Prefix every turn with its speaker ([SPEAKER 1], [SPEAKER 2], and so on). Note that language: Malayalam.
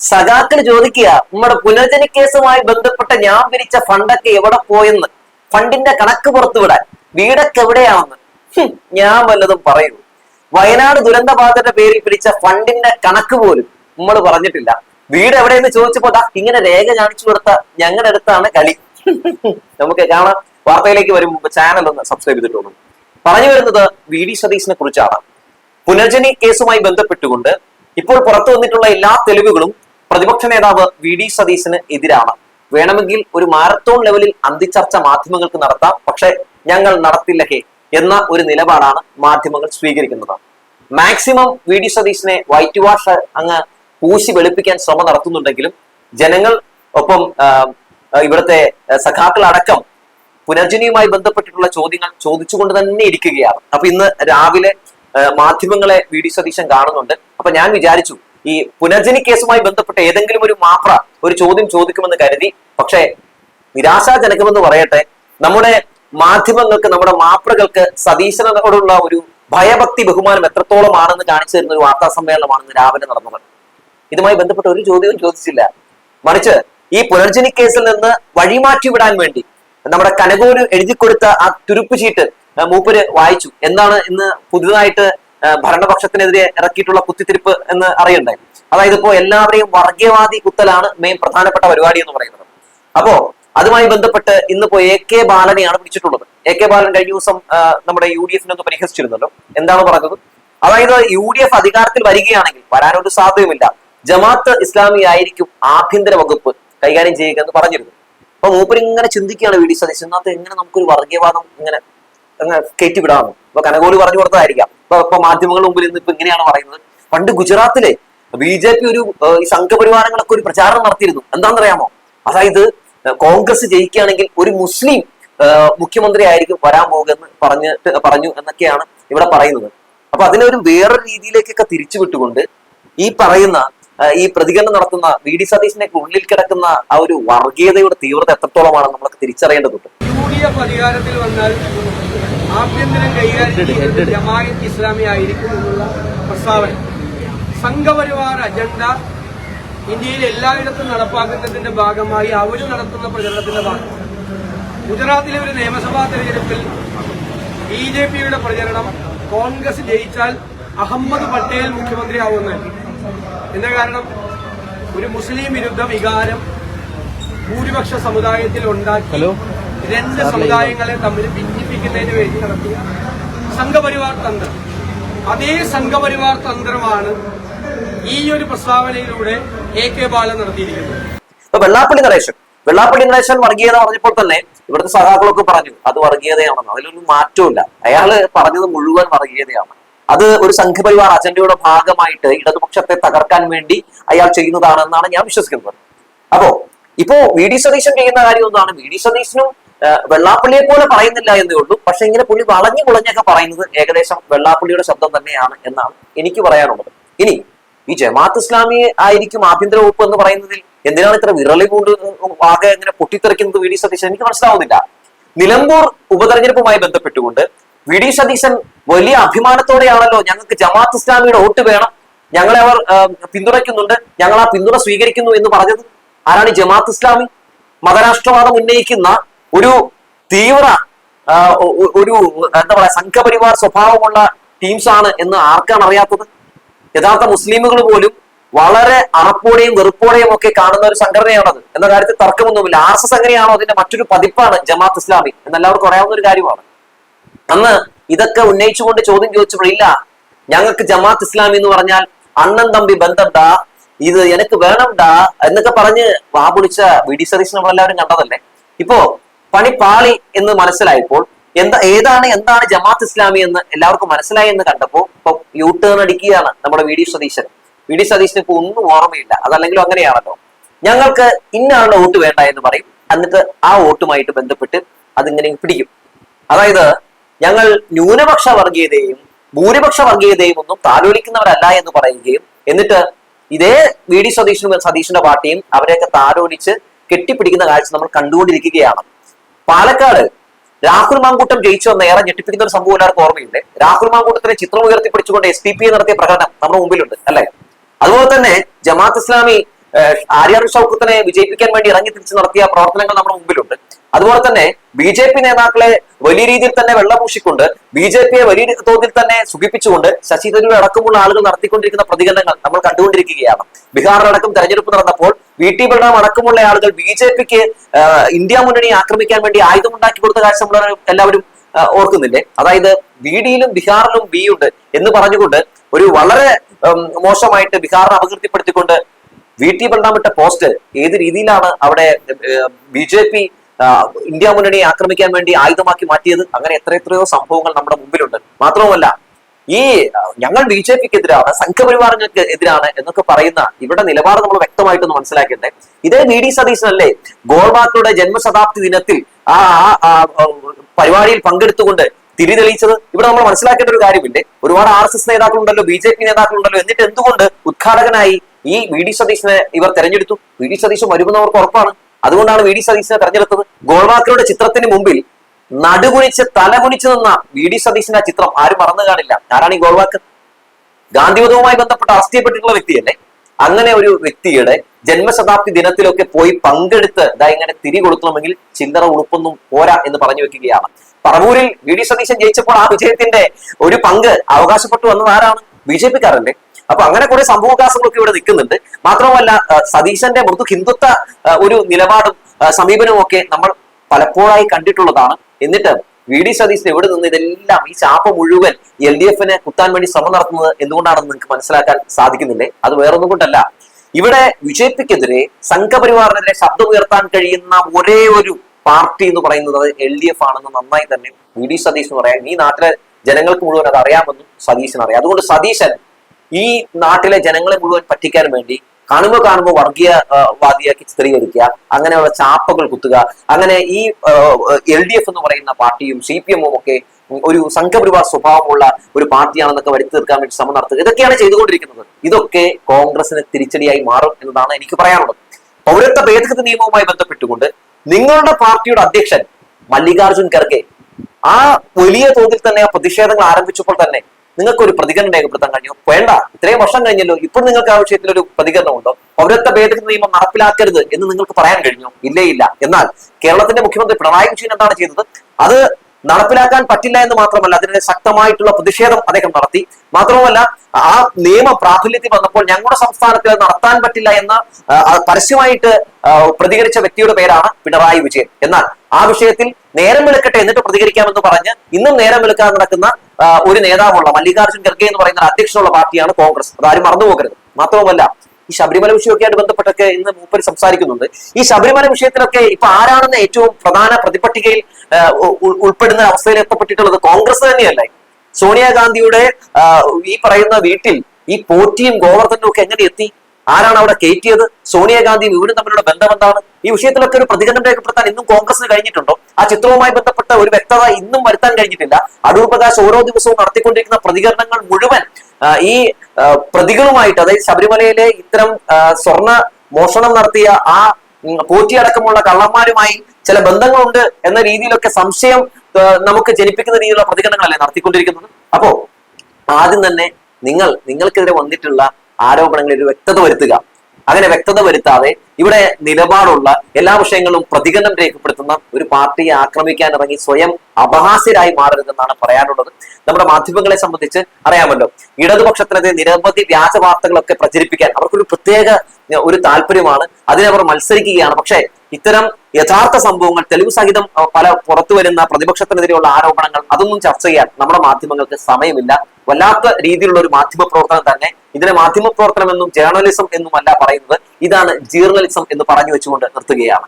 [SPEAKER 1] സഖാക്കൾ ചോദിക്കുക നമ്മുടെ പുനർജന കേസുമായി ബന്ധപ്പെട്ട ഞാൻ പിരിച്ച ഫണ്ടൊക്കെ എവിടെ പോയെന്ന്? ഫണ്ടിന്റെ കണക്ക് പുറത്തുവിടാൻ വീടൊക്കെ എവിടെയാണെന്ന്? ഞാൻ വല്ലതും പറയുന്നു വയനാട് ദുരന്തബാധയുടെ പേരിൽ പിടിച്ച ഫണ്ടിന്റെ കണക്ക് പോലും നമ്മൾ പറഞ്ഞിട്ടില്ല. വീട് എവിടെയെന്ന് ചോദിച്ചപ്പോ ഇങ്ങനെ രേഖ കാണിച്ചു കൊടുത്ത ഞങ്ങളുടെ അടുത്താണ് കളി. നമുക്ക് കാണാം. വാർത്തയിലേക്ക് വരും. ചാനൽ ഒന്ന് സബ്സ്ക്രൈബ് ചെയ്തിട്ടുള്ളൂ പറഞ്ഞു വരുന്നത് വി ഡി സതീശിനെ കുറിച്ചാണ്. പുനർജനി കേസുമായി ബന്ധപ്പെട്ടുകൊണ്ട് ഇപ്പോൾ പുറത്തു വന്നിട്ടുള്ള എല്ലാ തെളിവുകളും പ്രതിപക്ഷ നേതാവ് വി ഡി സതീശന് എതിരാണ്. വേണമെങ്കിൽ ഒരു മാരത്തോൺ ലെവലിൽ അന്തിച്ചർച്ച മാധ്യമങ്ങൾക്ക് നടത്താം. പക്ഷെ ഞങ്ങൾ നടത്തില്ല ഹേ എന്ന ഒരു നിലപാടാണ് മാധ്യമങ്ങൾ സ്വീകരിക്കുന്നത്. മാക്സിമം വി ഡി സതീശനെ വൈറ്റ് വാഷ് അങ്ങ് പൂശി വെളുപ്പിക്കാൻ ശ്രമം നടത്തുന്നുണ്ടെങ്കിലും ജനങ്ങൾ ഒപ്പം ഇവിടുത്തെ സഖാക്കൾ അടക്കം പുനർജനിയുമായി ബന്ധപ്പെട്ടിട്ടുള്ള ചോദ്യങ്ങൾ ചോദിച്ചുകൊണ്ട് തന്നെ ഇരിക്കുകയാണ്. അപ്പൊ ഇന്ന് രാവിലെ മാധ്യമങ്ങളെ വി ഡി സതീശൻ കാണുന്നുണ്ട്. അപ്പൊ ഞാൻ വിചാരിച്ചു ഈ പുനർജനി കേസുമായി ബന്ധപ്പെട്ട ഏതെങ്കിലും ഒരു മാത്ര ഒരു ചോദ്യം ചോദിക്കുമെന്ന് കരുതി. പക്ഷേ നിരാശാജനകമെന്ന് പറയട്ടെ നമ്മുടെ മാധ്യമങ്ങൾക്ക് നമ്മുടെ മാപ്രകൾക്ക് സതീശനോടുള്ള ഒരു ഭയഭക്തി ബഹുമാനം എത്രത്തോളം ആണെന്ന് കാണിച്ചു തരുന്ന ഒരു വാർത്താ സമ്മേളനമാണ് രാവിലെ നടന്നത്. ഇതുമായി ബന്ധപ്പെട്ട ഒരു ചോദ്യവും ചോദിച്ചില്ല. മറിച്ച് ഈ പുനർജനി കേസിൽ നിന്ന് വഴിമാറ്റി വിടാൻ വേണ്ടി നമ്മുടെ കനകോര് എഴുതി കൊടുത്ത ആ തുരുപ്പ് ചീട്ട് മൂപ്പര് വായിച്ചു. എന്താണ് ഇന്ന് പുതുതായിട്ട് ഭരണപക്ഷത്തിനെതിരെ ഇറക്കിയിട്ടുള്ള കുത്തിത്തിരിപ്പ് എന്ന് അറിയണ്ടേ? അതായത് ഇപ്പോ എല്ലാവരെയും വർഗീയവാദി കുത്തലാണ് മെയിൻ പ്രധാനപ്പെട്ട പരിപാടി എന്ന് പറയുന്നത്. അപ്പോ അതുമായി ബന്ധപ്പെട്ട് ഇന്നിപ്പോ എ കെ ബാലനെയാണ് പിടിച്ചിട്ടുള്ളത്. എ കെ ബാലൻ കഴിഞ്ഞ ദിവസം നമ്മുടെ യു ഡി എഫിനെ ഒന്ന് പരിഹസിച്ചിരുന്നല്ലോ. എന്താണ് പറഞ്ഞത്? അതായത് യു ഡി എഫ് അധികാരത്തിൽ വരികയാണെങ്കിൽ വരാനൊരു സാധ്യതയുമില്ല. ജമാഅത്ത് ഇസ്ലാമി ആയിരിക്കും ആഭ്യന്തര വകുപ്പ് കൈകാര്യം ചെയ്യുക എന്ന് പറഞ്ഞിരുന്നു. അപ്പൊ മൂപ്പര് ഇങ്ങനെ ചിന്തിക്കുകയാണ് വി ഡി സതീശൻ ഇതിനകത്ത് എങ്ങനെ നമുക്കൊരു വർഗീയവാദം ഇങ്ങനെ കയറ്റി വിടാമോ ഇപ്പൊ കനകോലി പറഞ്ഞു കൊടുത്തതായിരിക്കാം. ഇപ്പൊ ഇപ്പൊ മാധ്യമങ്ങളുടെ മുമ്പിൽ ഇന്ന് ഇപ്പൊ ഇങ്ങനെയാണ് പറയുന്നത്. പണ്ട് ഗുജറാത്തിലെ ബി ജെ പി ഒരു ഈ സംഘപരിവാരങ്ങളൊക്കെ ഒരു പ്രചാരണം നടത്തിയിരുന്നു. എന്താണെന്നറിയാമോ? അതായത് കോൺഗ്രസ് ജയിക്കുകയാണെങ്കിൽ ഒരു മുസ്ലിം മുഖ്യമന്ത്രി ആയിരിക്കും വരാൻ പോകുമെന്ന് പറഞ്ഞിട്ട് പറഞ്ഞു എന്നൊക്കെയാണ് ഇവിടെ പറയുന്നത്. അപ്പൊ അതിനൊരു വേറൊരു രീതിയിലേക്കൊക്കെ തിരിച്ചുവിട്ടുകൊണ്ട് ഈ പറയുന്ന ഈ പ്രതികരണം നടത്തുന്ന വി ഡി സതീശിന്റെ ഉള്ളിൽ കിടക്കുന്ന ആ ഒരു വർഗീയതയുടെ തീവ്രത എത്രത്തോളമാണ് നമ്മളൊക്കെ തിരിച്ചറിയേണ്ടതുണ്ട്.
[SPEAKER 2] അധികാരത്തിൽ വന്നാൽ ആഭ്യന്തരം കൈകാര്യം ജമാഅത്ത് ഇസ്ലാമി ആയിരിക്കും എന്നുള്ള പ്രസ്താവന. സംഘപരിവാർ അജണ്ട ഇന്ത്യയിൽ എല്ലായിടത്തും നടപ്പാക്കുന്നതിന്റെ ഭാഗമായി അവർ നടത്തുന്ന പ്രചരണത്തിന്റെ ഭാഗം. ഗുജറാത്തിലെ ഒരു നിയമസഭാ തെരഞ്ഞെടുപ്പിൽ ബി ജെ പിയുടെ പ്രചരണം കോൺഗ്രസ് ജയിച്ചാൽ അഹമ്മദ് പട്ടേൽ മുഖ്യമന്ത്രിയാവുമെന്നാണ് എന്താ കാരണം? ഒരു മുസ്ലിം വിരുദ്ധ വികാരം ഭൂരിപക്ഷ സമുദായത്തിൽ ഉണ്ടാക്കി രണ്ട് സമുദായങ്ങളെ തമ്മിൽ ഭിന്നിപ്പിക്കുന്നതിന് വേണ്ടി നടത്തിയ സംഘപരിവാർ തന്ത്രം. അതേ സംഘപരിവാർ തന്ത്രമാണ് ഈ ഒരു പ്രസ്താവനയിലൂടെ എ കെ ബാലൻ നടത്തിയിരിക്കുന്നത്
[SPEAKER 1] ഇപ്പൊ വെള്ളാപ്പള്ളി നരേശൻ വെള്ളാപ്പള്ളി നരേശൻ വർഗീയത പറഞ്ഞപ്പോൾ തന്നെ ഇവിടുത്തെ സഹാക്കളൊക്കെ പറഞ്ഞു അത് വർഗീയതയാണെന്ന്. അതിലൊരു മാറ്റമില്ല അയാൾ പറഞ്ഞത് മുഴുവൻ വർഗീയതയാണ്. അത് ഒരു സംഘപരിവാർ അജണ്ടയുടെ ഭാഗമായിട്ട് ഇടതുപക്ഷത്തെ തകർക്കാൻ വേണ്ടി അയാൾ ചെയ്യുന്നതാണെന്നാണ് ഞാൻ വിശ്വസിക്കുന്നത്. അപ്പോ ഇപ്പോ വി ഡി സതീശൻ ചെയ്യുന്ന കാര്യം ഒന്നാണ്. വി ഡി സതീശനും വെള്ളാപ്പള്ളിയെ പോലെ പറയുന്നില്ല എന്നേ ഉള്ളൂ. പക്ഷെ ഇങ്ങനെ പുള്ളി വളഞ്ഞു കുളഞ്ഞൊക്കെ പറയുന്നത് ഏകദേശം വെള്ളാപ്പള്ളിയുടെ ശബ്ദം തന്നെയാണ് എന്നാണ് എനിക്ക് പറയാനുള്ളത്. ഇനി ഈ ജമാഅത്ത് ഇസ്ലാമി ആയിരിക്കും ആഭ്യന്തര വകുപ്പ് എന്ന് പറയുന്നതിൽ എന്തിനാണ് ഇത്ര വിരളി കൊണ്ട് ആകെ ഇങ്ങനെ പൊട്ടിത്തെറിക്കുന്നത് വി ഡി സതീശൻ? എനിക്ക് മനസ്സിലാവുന്നില്ല. നിലമ്പൂർ ഉപതെരഞ്ഞെടുപ്പുമായി ബന്ധപ്പെട്ടുകൊണ്ട് വി ഡി സതീശൻ വലിയ അഭിമാനത്തോടെയാണല്ലോ ഞങ്ങൾക്ക് ജമാഅത്ത് ഇസ്ലാമിയുടെ വോട്ട് വേണം. ഞങ്ങളെ അവർ പിന്തുണയ്ക്കുന്നുണ്ട്. ഞങ്ങൾ ആ പിന്തുണ സ്വീകരിക്കുന്നു എന്ന് പറഞ്ഞത് ആരാണ് ജമാഅത്ത് ഇസ്ലാമി? മതരാഷ്ട്രവാദം ഉന്നയിക്കുന്ന ഒരു തീവ്ര ഒരു എന്താ പറയാ സംഘപരിവാർ സ്വഭാവമുള്ള ടീംസ് ആണ് എന്ന് ആർക്കാണ് അറിയാത്തത്? യഥാർത്ഥ മുസ്ലിമുകൾ പോലും വളരെ അറപ്പോടെയും വെറുപ്പോടെയും ഒക്കെ കാണുന്ന ഒരു സംഘടനയാണത്. എന്ന കാര്യത്തിൽ തർക്കമൊന്നുമില്ല. ആർ എസ് എസ് എങ്ങനെയാണോ അതിന്റെ മറ്റൊരു പതിപ്പാണ് ജമാഅത്ത് ഇസ്ലാമി. എന്നെല്ലാവർക്കും അറിയാവുന്ന ഒരു കാര്യമാണ്. അന്ന് ഇതൊക്കെ ഉന്നയിച്ചുകൊണ്ട് ചോദ്യം ചോദിച്ചപ്പോൾ ഇല്ല ഞങ്ങൾക്ക് ജമാഅത്ത് ഇസ്ലാമി എന്ന് പറഞ്ഞാൽ അണ്ണൻ തമ്പി ബന്ധണ്ടാ ഇത് എനിക്ക് വേണംടാ എന്നൊക്കെ പറഞ്ഞ് വാപൊളിച്ച വി ഡി സതീശ് നമ്മളെല്ലാവരും കണ്ടതല്ലേ? ഇപ്പോ പണി പാളി എന്ന് മനസ്സിലായപ്പോൾ എന്താ ഏതാണ് എന്താണ് ജമാഅത്ത് ഇസ്ലാമി എന്ന് എല്ലാവർക്കും മനസ്സിലായി എന്ന് കണ്ടപ്പോ ഇപ്പൊ യൂട്ടേൺ ടേൺ അടിക്കുകയാണ് നമ്മുടെ V D Satheesan. V D സതീശന് ഇപ്പൊ ഒന്നും ഓർമ്മയില്ല. അതല്ലെങ്കിലും അങ്ങനെയാണല്ലോ. ഞങ്ങൾക്ക് ഇന്നാണ് വോട്ട് വേണ്ട എന്ന് പറയും. എന്നിട്ട് ആ വോട്ടുമായിട്ട് ബന്ധപ്പെട്ട് അതിങ്ങനെ പിടിക്കും. അതായത് ഞങ്ങൾ ന്യൂനപക്ഷ വർഗീയതയും ഭൂരിപക്ഷ വർഗീയതയും ഒന്നും താലോലിക്കുന്നവരല്ല എന്ന് പറയുകയും എന്നിട്ട് ഇതേ വി ഡി സതീശനും സതീശന്റെ പാർട്ടിയും അവരെയൊക്കെ താലോലിച്ച് കെട്ടിപ്പിടിക്കുന്ന കാഴ്ച നമ്മൾ കണ്ടുകൊണ്ടിരിക്കുകയാണ്. പാലക്കാട് രാഹുൽ മാങ്കൂട്ടം ജയിച്ചു വന്ന ഏറെ ഞെട്ടിപ്പിക്കുന്ന ഒരു സംഭവം എല്ലാവർക്കും ഓർമ്മയുണ്ട്. രാഹുൽ മാങ്കൂട്ടത്തിനെ ചിത്രം ഉയർത്തിപ്പിടിച്ചുകൊണ്ട് എസ് പി പി നടത്തിയ പ്രകടനം നമ്മുടെ മുമ്പിലുണ്ട് അല്ലെ? അതുപോലെ തന്നെ ജമാത്ത് ഇസ്ലാമി ആര്യാർ ഷൗക്കത്തിനെ വിജയിപ്പിക്കാൻ വേണ്ടി ഇറങ്ങി തിരിച്ച് നടത്തിയ പ്രവർത്തനങ്ങൾ നമ്മുടെ മുമ്പിലുണ്ട്. അതുപോലെ തന്നെ ബി ജെ പി നേതാക്കളെ വലിയ രീതിയിൽ തന്നെ വെള്ളപൂശിക്കൊണ്ട് ബി ജെ പിയെ വലിയ തോതിൽ തന്നെ സുഖിപ്പിച്ചുകൊണ്ട് ശശി തരൂർ അടക്കമുള്ള ആളുകൾ നടത്തിക്കൊണ്ടിരിക്കുന്ന പ്രതികരണങ്ങൾ നമ്മൾ കണ്ടുകൊണ്ടിരിക്കുകയാണ്. ബീഹാറിലടക്കം തെരഞ്ഞെടുപ്പ് നടന്നപ്പോൾ വി ടി ബൽറാം അടക്കമുള്ള ആളുകൾ ബി ജെ പിക്ക് ഇന്ത്യ മുന്നണി ആക്രമിക്കാൻ വേണ്ടി ആയുധമുണ്ടാക്കി കൊടുത്ത കാഴ്ച നമ്മൾ എല്ലാവരും ഓർക്കുന്നില്ലേ? അതായത് ബി ഡിയിലും ബീഹാറിലും ബി ഉണ്ട് എന്ന് പറഞ്ഞുകൊണ്ട് ഒരു വളരെ മോശമായിട്ട് ബീഹാറിനെ അപകീർത്തിപ്പെടുത്തിക്കൊണ്ട് വി ടി ബൽറാം ഇട്ട പോസ്റ്റ് ഏത് രീതിയിലാണ് അവിടെ ബി ജെ പി ഇന്ത്യ മുന്നണിയെ ആക്രമിക്കാൻ വേണ്ടി ആയുധമാക്കി മാറ്റിയത്? അങ്ങനെ എത്ര എത്രയോ സംഭവങ്ങൾ നമ്മുടെ മുമ്പിലുണ്ട്. മാത്രവുമല്ല ഈ ഞങ്ങൾ ബി ജെ പിക്ക് എതിരാണ് സംഘപരിവാരങ്ങൾക്ക് എതിരാണ് എന്നൊക്കെ പറയുന്ന ഇവിടെ നിലപാട് നമ്മൾ വ്യക്തമായിട്ടൊന്ന് മനസ്സിലാക്കേണ്ടത് ഇതേ വി ഡി സതീശനല്ലേ ഗോൾബാക്കളുടെ ജന്മശതാബ്ദി ദിനത്തിൽ ആ പരിപാടിയിൽ പങ്കെടുത്തുകൊണ്ട് തിരി തെളിയിച്ചത് ഇവിടെ നമ്മൾ മനസ്സിലാക്കേണ്ട ഒരു കാര്യമില്ലേ ഒരുപാട് ആർ എസ് എസ് നേതാക്കളുണ്ടല്ലോ ബി ജെ പി നേതാക്കളുണ്ടല്ലോ എന്നിട്ട് എന്തുകൊണ്ട് ഉദ്ഘാടകനായി ഈ വി ഡി സതീശനെ ഇവർ തെരഞ്ഞെടുത്തു? വി ഡി സതീശൻ വരുമെന്നവർക്ക് ഉറപ്പാണ്. അതുകൊണ്ടാണ് വി ഡി സതീശനെ തെരഞ്ഞെടുത്തത്. ഗോൾവാക്കറുടെ ചിത്രത്തിന് മുമ്പിൽ നടുകുണിച്ച് തലകുണിച്ച് നിന്ന വി ഡി സതീശന്റെ ആ ചിത്രം ആരും മറന്നു കാണില്ല. ആരാണ് ഈ ഗോൾവാക്ക് ഗാന്ധിവധവുമായി ബന്ധപ്പെട്ട് അറസ്റ്റ് ചെയ്യപ്പെട്ടിട്ടുള്ള വ്യക്തിയല്ലേ? അങ്ങനെ ഒരു വ്യക്തിയുടെ ജന്മശതാബ്ദി ദിനത്തിലൊക്കെ പോയി പങ്കെടുത്ത് ഇതാ ഇങ്ങനെ തിരി കൊടുക്കണമെങ്കിൽ ചില്ലറ ഉളുപ്പൊന്നും പോരാ എന്ന് പറഞ്ഞു വെക്കുകയാണ്. പറവൂരിൽ വി ഡി സതീശൻ ജയിച്ചപ്പോൾ ആ വിജയത്തിന്റെ ഒരു പങ്ക് അവകാശപ്പെട്ടു വന്നത് ആരാണ്? ബി ജെ പിക്കാരല്ലേ? അപ്പൊ അങ്ങനെ കുറെ സംഭവവികാസങ്ങളൊക്കെ ഇവിടെ നിൽക്കുന്നുണ്ട്. മാത്രമല്ല സതീശന്റെ മൃദു ഹിന്ദുത്വ ഒരു നിലപാടും സമീപനവും ഒക്കെ നമ്മൾ പലപ്പോഴായി കണ്ടിട്ടുള്ളതാണ്. എന്നിട്ട് വി ഡി സതീശൻ എവിടെ നിന്ന് ഇതെല്ലാം ഈ ചാപ്പ മുഴുവൻ എൽ ഡി എഫിനെ കുത്താൻ വേണ്ടി ശ്രമം നടത്തുന്നത് എന്തുകൊണ്ടാണെന്ന് നിങ്ങൾക്ക് മനസ്സിലാക്കാൻ സാധിക്കുന്നില്ലേ? അത് വേറൊന്നും കൊണ്ടല്ല. ഇവിടെ ബി ജെ പിക്കെതിരെ സംഘപരിവാറിനെതിരെ ശബ്ദമുയർത്താൻ കഴിയുന്ന ഒരേ ഒരു പാർട്ടി എന്ന് പറയുന്നത് എൽ ഡി എഫ് ആണെന്ന് നന്നായി തന്നെ വി ഡി സതീശൻ പറയാം. ഈ നാട്ടിലെ ജനങ്ങൾക്ക് മുഴുവൻ അത് അറിയാമെന്നും സതീശൻ അറിയാം. അതുകൊണ്ട് സതീശൻ ഈ നാട്ടിലെ ജനങ്ങളെ മുഴുവൻ പറ്റിക്കാൻ വേണ്ടി കാണുമ്പോൾ കാണുമ്പോൾ വർഗീയ വാദിയാക്കി ചിത്രീകരിക്കുക അങ്ങനെയുള്ള ചാപ്പകൾ കുത്തുക അങ്ങനെ ഈ എൽ ഡി എഫ് എന്ന് പറയുന്ന പാർട്ടിയും സി പി എമ്മും ഒക്കെ ഒരു സംഘപരിവാർ സ്വഭാവമുള്ള ഒരു പാർട്ടിയാണെന്നൊക്കെ വരുത്തി തീർക്കാൻ വേണ്ടി ശ്രമം നടത്തുക. ഇതൊക്കെയാണ് ചെയ്തുകൊണ്ടിരിക്കുന്നത്. ഇതൊക്കെ കോൺഗ്രസിന് തിരിച്ചടിയായി മാറും എന്നതാണ് എനിക്ക് പറയാനുള്ളത്. പൗരത്വ ഭേദഗതി നിയമവുമായി ബന്ധപ്പെട്ടുകൊണ്ട് നിങ്ങളുടെ പാർട്ടിയുടെ അധ്യക്ഷൻ മല്ലികാർജുൻ ഖർഗെ ആ വലിയ തോതിൽ തന്നെ പ്രതിഷേധങ്ങൾ ആരംഭിച്ചപ്പോൾ തന്നെ നിങ്ങൾക്ക് ഒരു പ്രതികരണം രേഖപ്പെടുത്താൻ കഴിഞ്ഞു. വേണ്ട. ഇത്രയും വർഷം കഴിഞ്ഞല്ലോ. ഇപ്പോൾ നിങ്ങൾക്ക് ആ വിഷയത്തിൽ ഒരു പ്രതികരണം ഉണ്ടോ പൗരത്വ ഭേദഗതി നിയമം നടപ്പിലാക്കരുത് എന്ന് നിങ്ങൾക്ക് പറയാൻ കഴിഞ്ഞു? ഇല്ലേ ഇല്ല. എന്നാൽ കേരളത്തിന്റെ മുഖ്യമന്ത്രി പിണറായി വിജയൻ എന്താണ് ചെയ്തത്? അത് നടപ്പിലാക്കാൻ പറ്റില്ല എന്ന് മാത്രമല്ല അതിനെ ശക്തമായിട്ടുള്ള പ്രതിഷേധം അദ്ദേഹം നടത്തി. മാത്രവുമല്ല ആ നിയമം പ്രാബല്യത്തിൽ വന്നപ്പോൾ ഞങ്ങളുടെ സംസ്ഥാനത്തിൽ നടത്താൻ പറ്റില്ല എന്ന് പരസ്യമായിട്ട് പ്രതികരിച്ച വ്യക്തിയുടെ പേരാണ് പിണറായി വിജയൻ. എന്നാൽ ആ വിഷയത്തിൽ നേരം വെളുക്കട്ടെ എന്നിട്ട് പ്രതികരിക്കാമെന്ന് പറഞ്ഞ് ഇന്നും നേരം വെളുക്കാൻ നടക്കുന്ന ഒരു നേതാവുള്ള മല്ലികാർജുൻ ഖർഗെ എന്ന് പറയുന്ന അധ്യക്ഷനുള്ള പാർട്ടിയാണ് കോൺഗ്രസ്. അതാരും മറന്നുപോകരുത് മാത്രവുമല്ല ഈ ശബരിമല വിഷയമൊക്കെയായിട്ട് ബന്ധപ്പെട്ടൊക്കെ ഇന്ന് മൂപ്പർ സംസാരിക്കുന്നുണ്ട്. ഈ ശബരിമല വിഷയത്തിലൊക്കെ ഇപ്പൊ ആരാണെന്ന് ഏറ്റവും പ്രധാന പ്രതിപട്ടികയിൽ ഉൾപ്പെടുന്ന അവസ്ഥയിൽ എത്തപ്പെട്ടിട്ടുള്ളത് കോൺഗ്രസ് തന്നെയല്ലേ? സോണിയാഗാന്ധിയുടെ ഈ പറയുന്ന വീട്ടിൽ ഈ പോറ്റിയും ഗോവർദ്ധനും ഒക്കെ എങ്ങനെ എത്തി? ആരാണ് അവിടെ കയറ്റിയത്? സോണിയാഗാന്ധിയും ഇവരും തമ്മിലുള്ള ബന്ധം എന്താണ്? ഈ വിഷയത്തിലൊക്കെ ഒരു പ്രതികരണം രേഖപ്പെടുത്താൻ ഇന്നും കോൺഗ്രസിന് കഴിഞ്ഞിട്ടുണ്ടോ? ആ ചിത്രവുമായി ബന്ധപ്പെട്ട ഒരു വ്യക്തത ഇന്നും വരുത്താൻ കഴിഞ്ഞിട്ടില്ല. അടൂർ പ്രകാശ് ഓരോ ദിവസവും നടത്തിക്കൊണ്ടിരിക്കുന്ന പ്രതികരണങ്ങൾ മുഴുവൻ ഈ പ്രതികളുമായിട്ട് അതായത് ശബരിമലയിലെ ഇത്തരം സ്വർണ സ്വർണ മോഷണം നടത്തിയ ആ പോറ്റിയടക്കമുള്ള കള്ളന്മാരുമായി ചില ബന്ധങ്ങളുണ്ട് എന്ന രീതിയിലൊക്കെ സംശയം നമുക്ക് ജനിപ്പിക്കുന്ന രീതിയിലുള്ള പ്രതികരണങ്ങളല്ലേ നടത്തിക്കൊണ്ടിരിക്കുന്നത്? അപ്പോ ആദ്യം തന്നെ നിങ്ങൾ നിങ്ങൾക്കെതിരെ വന്നിട്ടുള്ള ആരോപണങ്ങളിൽ ഒരു വ്യക്തത വരുത്തുക. അങ്ങനെ വ്യക്തത വരുത്താതെ ഇവിടെ നിലപാടുള്ള എല്ലാ വിഷയങ്ങളും പ്രതികരണം രേഖപ്പെടുത്തുന്ന ഒരു പാർട്ടിയെ ആക്രമിക്കാൻ ഇറങ്ങി സ്വയം അപഹാസ്യരായി മാറരുതെന്നാണ് പറയാനുള്ളത്. നമ്മുടെ മാധ്യമങ്ങളെ സംബന്ധിച്ച് അറിയാമല്ലോ ഇടതുപക്ഷത്തിനെതിരെ നിരവധി വ്യാജ വാർത്തകളൊക്കെ പ്രചരിപ്പിക്കാൻ അവർക്കൊരു പ്രത്യേക ഒരു താല്പര്യമാണ്. അതിനവർ മത്സരിക്കുകയാണ്. പക്ഷേ ഇത്തരം യഥാർത്ഥ സംഭവങ്ങൾ തെളിവ് സഹിതം പല പുറത്തു വരുന്ന പ്രതിപക്ഷത്തിനെതിരെയുള്ള ആരോപണങ്ങൾ അതൊന്നും ചർച്ച ചെയ്യാൻ നമ്മുടെ മാധ്യമങ്ങൾക്ക് സമയമില്ല. വല്ലാത്ത രീതിയിലുള്ള ഒരു മാധ്യമ പ്രവർത്തനം തന്നെ ഇതിനെ മാധ്യമ പ്രവർത്തനം എന്നും ജേർണലിസം എന്നും അല്ല പറയുന്നത് ഇതാണ് ജേർണലിസം എന്ന് പറഞ്ഞു വെച്ചുകൊണ്ട് നിർത്തുകയാണ്.